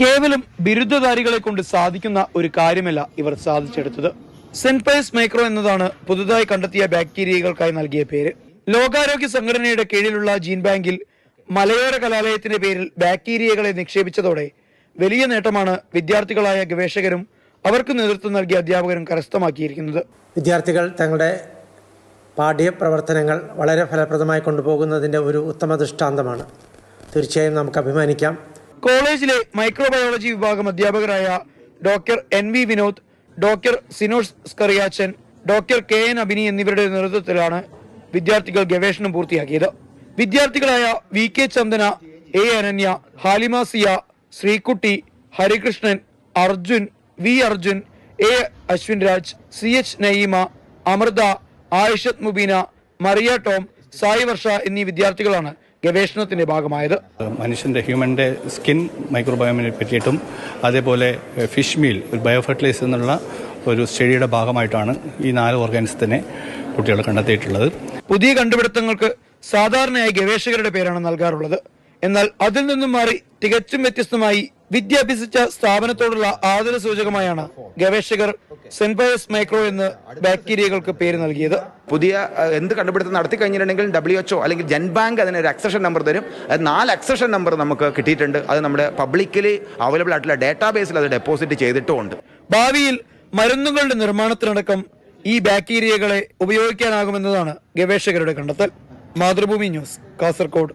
കേവലം ബിരുദധാരികളെ കൊണ്ട് സാധിക്കുന്ന ഒരു കാര്യമല്ല ഇവർ സാധിച്ചെടുത്തത്. സെന്റ് പയസ് മൈക്രോ എന്നതാണ് പുതുതായി കണ്ടെത്തിയ ബാക്ടീരിയകൾക്കായി നൽകിയ പേര്. ലോകാരോഗ്യ സംഘടനയുടെ കീഴിലുള്ള ജീൻ ബാങ്കിൽ മലയോര കലാലയത്തിന്റെ പേരിൽ ബാക്ടീരിയകളെ നിക്ഷേപിച്ചതോടെ വലിയ നേട്ടമാണ് വിദ്യാർത്ഥികളായ ഗവേഷകരും അവർക്ക് നേതൃത്വം നൽകിയ അധ്യാപകരും കരസ്ഥമാക്കിയിരിക്കുന്നത്. വിദ്യാർത്ഥികൾ തങ്ങളുടെ പാഠ്യപ്രവർത്തനങ്ങൾ വളരെ ഫലപ്രദമായി കൊണ്ടുപോകുന്നതിന്റെ ഒരു ഉത്തമ ദൃഷ്ടാന്തമാണ്. തീർച്ചയായും നമുക്ക് അഭിമാനിക്കാം. കോളേജിലെ മൈക്രോബയോളജി വിഭാഗം അധ്യാപകരായ doctor N V Vinod doctor Sinos Skariachan doctor K N Abini എന്നിവരുടെ നേതൃത്വത്തിലാണ് വിദ്യാർത്ഥികൾ ഗവേഷണം പൂർത്തിയാക്കിയത്. വിദ്യാർത്ഥികളായ V K Chandana A Ananya Halima Siya Sreekutty Harikrishnan Arjun V Arjun A Ashwin Raj C H Naeema Amrutha Ayishath Mubeena Mariya Tom Sai Varsha എന്നീ വിദ്യാർത്ഥികളാണ് ഗവേഷണത്തിന്റെ ഭാഗമായത്. മനുഷ്യന്റെ ഹ്യൂമന്റെ skin മൈക്രോബയോമിനെ പറ്റിയിട്ടും അതേപോലെ ഫിഷ് മീൽ ഒരു ബയോ ഫെർട്ടിലൈസർ എന്നുള്ള ഒരു സ്റ്റഡിയുടെ ഭാഗമായിട്ടാണ് ഈ നാല് ഓർഗാനിസത്തിനെ കുട്ടികൾ കണ്ടെത്തിയിട്ടുള്ളത്. പുതിയ കണ്ടുപിടുത്തങ്ങൾക്ക് സാധാരണയായി ഗവേഷകരുടെ പേരാണ് നൽകാറുള്ളത്. എന്നാൽ അതിൽ നിന്നും മാറി തികച്ചും വ്യത്യസ്തമായി വിദ്യ അഭ്യസിച്ച സ്ഥാപനത്തോടുള്ള ആദര സൂചകമായാണ് ഗവേഷകർ സെന്റ് പയസ് മൈക്രോ എന്ന് ബാക്ടീരിയകൾക്ക് പേര് നൽകിയത്. പുതിയ എന്ത് കണ്ടുപിടുത്തം നടത്തി കഴിഞ്ഞിട്ടുണ്ടെങ്കിൽ ഡബ്ല്യു എച്ച്ഒ അല്ലെങ്കിൽ ജൻ ബാങ്ക് അതിന് ഒരു അക്സഷൻ നമ്പർ തരും. അത് നാല് അക്സഷൻ നമ്പർ നമുക്ക് കിട്ടിയിട്ടുണ്ട്. അത് നമ്മുടെ പബ്ലിക്കലി അവൈലബിൾ ആയിട്ടുള്ള ഡേറ്റാബേസിൽ അത് ഡെപ്പോസിറ്റ് ചെയ്തിട്ടുമുണ്ട്. ഭാവിയിൽ മരുന്നുകളുടെ നിർമ്മാണത്തിനടക്കം ഈ ബാക്ടീരിയകളെ ഉപയോഗിക്കാനാകുമെന്നതാണ് ഗവേഷകരുടെ കണ്ടെത്തൽ. മാതൃഭൂമി ന്യൂസ് കാസർഗോഡ്